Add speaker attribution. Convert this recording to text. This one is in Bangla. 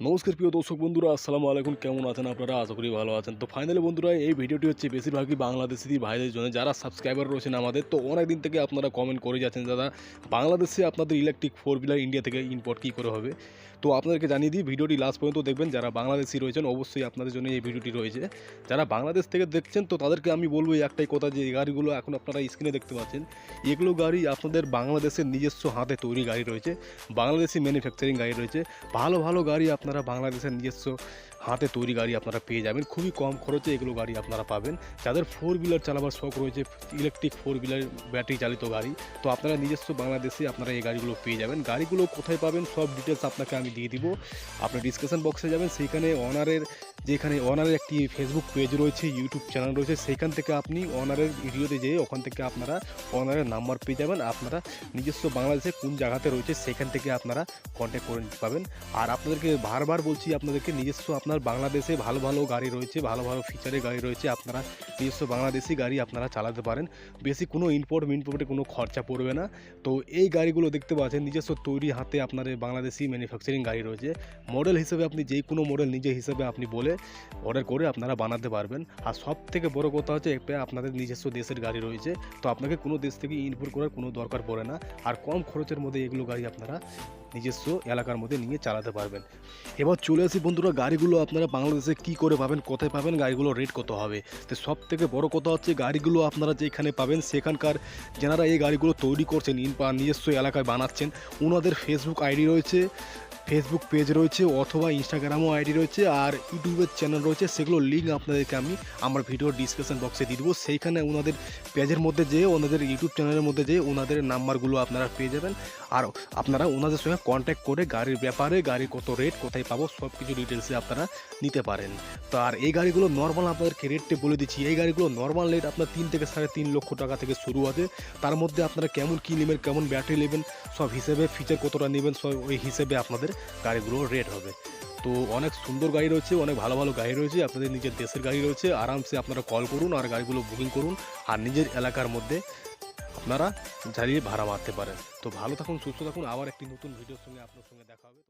Speaker 1: নমস্কার প্রিয় দর্শক বন্ধুরা, আসসালামু আলাইকুম। কেমন আছেন আপনারা? আশা করি ভালো আছেন। তো ফাইনালি বন্ধুরা, এই ভিডিওটি হচ্ছে বেশিরভাগই বাংলাদেশি ভাইদের জন্য। যারা সাবস্ক্রাইবার রয়েছেন আমাদের, তো অনেক দিন থেকে আপনারা কমেন্ট করে যাচ্ছেন, দাদা, বাংলাদেশে আপনাদের ইলেকট্রিক ফোর হুইলার ইন্ডিয়া থেকে ইম্পোর্ট কী করে হবে? তো আপনাদেরকে জানিয়ে দিই, ভিডিওটি লাস্ট পর্যন্ত দেখবেন। যারা বাংলাদেশি রয়েছেন, অবশ্যই আপনাদের জন্য এই ভিডিওটি রয়েছে। যারা বাংলাদেশ থেকে দেখছেন, তো তাদেরকে আমি বলব একটাই কথা যে, এই গাড়িগুলো এখন আপনারা স্ক্রিনে দেখতে পাচ্ছেন। এগুলো গাড়ি আপনাদের বাংলাদেশের নিজস্ব হাতে তৈরি গাড়ি রয়েছে। বাংলাদেশি ম্যানুফ্যাকচারিং গাড়ি রয়েছে। ভালো ভালো গাড়ি আপনারা বাংলাদেশের নিজস্ব হাতে তৈরি গাড়ি আপনারা পেয়ে যাবেন। খুবই কম খরচে এগুলো গাড়ি আপনারা পাবেন। যাদের ফোর হুইলার চালাবার শখ রয়েছে ইলেকট্রিক ফোর হুইলার ব্যাটারি চালিত গাড়ি, তো আপনারা নিজস্ব বাংলাদেশে আপনারা এই গাড়িগুলো পেয়ে যাবেন। গাড়িগুলো কোথায় পাবেন সব ডিটেলস আপনাকে আমি দিয়ে দিব। আপনি ডিসকাশন বক্সে যাবেন, সেইখানে অনারের যেখানে অনারের একটি ফেসবুক পেজ রয়েছে ইউটিউব চ্যানেল রয়েছে সেখান থেকে আপনি অনারের ভিডিওতে যেয়ে ওখান থেকে আপনারা অনারের নাম্বার পেয়ে যাবেন। আপনারা নিজস্ব বাংলাদেশে কোন জায়গাতে রয়েছে সেখান থেকে আপনারা কন্ট্যাক্ট করে নিতে পাবেন আর আপনাদেরকে বারবার বলছি আপনাদেরকে, নিজস্ব আপনার বাংলাদেশে ভালো ভালো গাড়ি রয়েছে, ভালো ভালো ফিচারের গাড়ি রয়েছে, আপনারা নিজস্ব বাংলাদেশি গাড়ি আপনারা চালাতে পারেন। বেশি কোনো ইম্পোর্ট মিনপোর্টে কোনো খরচা পড়বে না। তো এই গাড়িগুলো দেখতে পাচ্ছেন, নিজস্ব তৈরি হাতে আপনার বাংলাদেশি ম্যানুফ্যাকচারিং গাড়ি রয়েছে। মডেল হিসেবে আপনি যে কোনো মডেল নিজে হিসেবে আপনি বলে অর্ডার করে আপনারা বানাতে পারবেন। আর সব থেকে বড় কথা হচ্ছে, একটা আপনাদের নিজস্ব দেশের গাড়ি রয়েছে। তো আপনাকে কোনো দেশ থেকে ইম্পোর্ট করার কোনো দরকার পড়ে না। আর কম খরচের মধ্যে এগুলো গাড়ি আপনারা নিজস্ব এলাকার মধ্যে নিয়ে চালাতে পারবেন। এবার চলে আসি বন্ধুরা, গাড়িগুলো আপনারা বাংলাদেশে কি করে পাবেন, কোথায় পাবেন, গাড়িগুলো রেট কত হবে? তো সব থেকে বড় কথা হচ্ছে, গাড়িগুলো আপনারা যেখানে পাবেন সেখানকার যারা এই গাড়িগুলো তৈরি করছেন নিজস্ব এলাকায় বানাচ্ছেন, ওনাদের ফেসবুক আইডি রয়েছে ফেসবুক পেজ রয়েছে অথবা ইনস্টাগ্রামও আইডি রয়েছে আর ইউটিউবের চ্যানেল রয়েছে, সেগুলো লিঙ্ক আপনাদেরকে আমি আমার ভিডিও ডিসক্রিপশন বক্সে দিয়ে দেবো। সেইখানে ওনাদের পেজের মধ্যে যেয়ে, ওনাদের ইউটিউব চ্যানেলের মধ্যে যেয়ে ওনাদের নাম্বারগুলো আপনারা পেয়ে যাবেন। আর আপনারা ওনাদের সঙ্গে কন্ট্যাক্ট করে গাড়ির ব্যাপারে গাড়ি কত রেট কোথায় পাবো সব কিছু ডিটেলসে আপনারা নিতে পারেন। তো আর এই গাড়িগুলো নর্মাল আপনাদেরকে রেটটা বলে দিচ্ছি, এই গাড়িগুলো নর্মাল রেট আপনার তিন থেকে সাড়ে তিন লক্ষ টাকা থেকে শুরু আছে। তার মধ্যে আপনারা কেমন কী নেবেন, কেমন ব্যাটারি নেবেন, সব হিসেবে ফিচার কতটা নেবেন, সব ওই হিসেবে আপনাদের গাড়িগুলো রেট হবে। তো অনেক সুন্দর গাড়ি রয়েছে, অনেক ভালো ভালো গাড়ি রয়েছে, আপনাদের নিজের দেশের গাড়ি রয়েছে, আরামসে আপনারা কল করুন আর গাড়িগুলো বুকিং করুন আর নিজের এলাকার মধ্যে আপনারা জ্বালিয়ে ভাড়া মারতে পারেন। তো ভালো থাকুন, সুস্থ থাকুন, আবার একটি নতুন ভিডিওর সঙ্গে আপনার সঙ্গে দেখা হবে।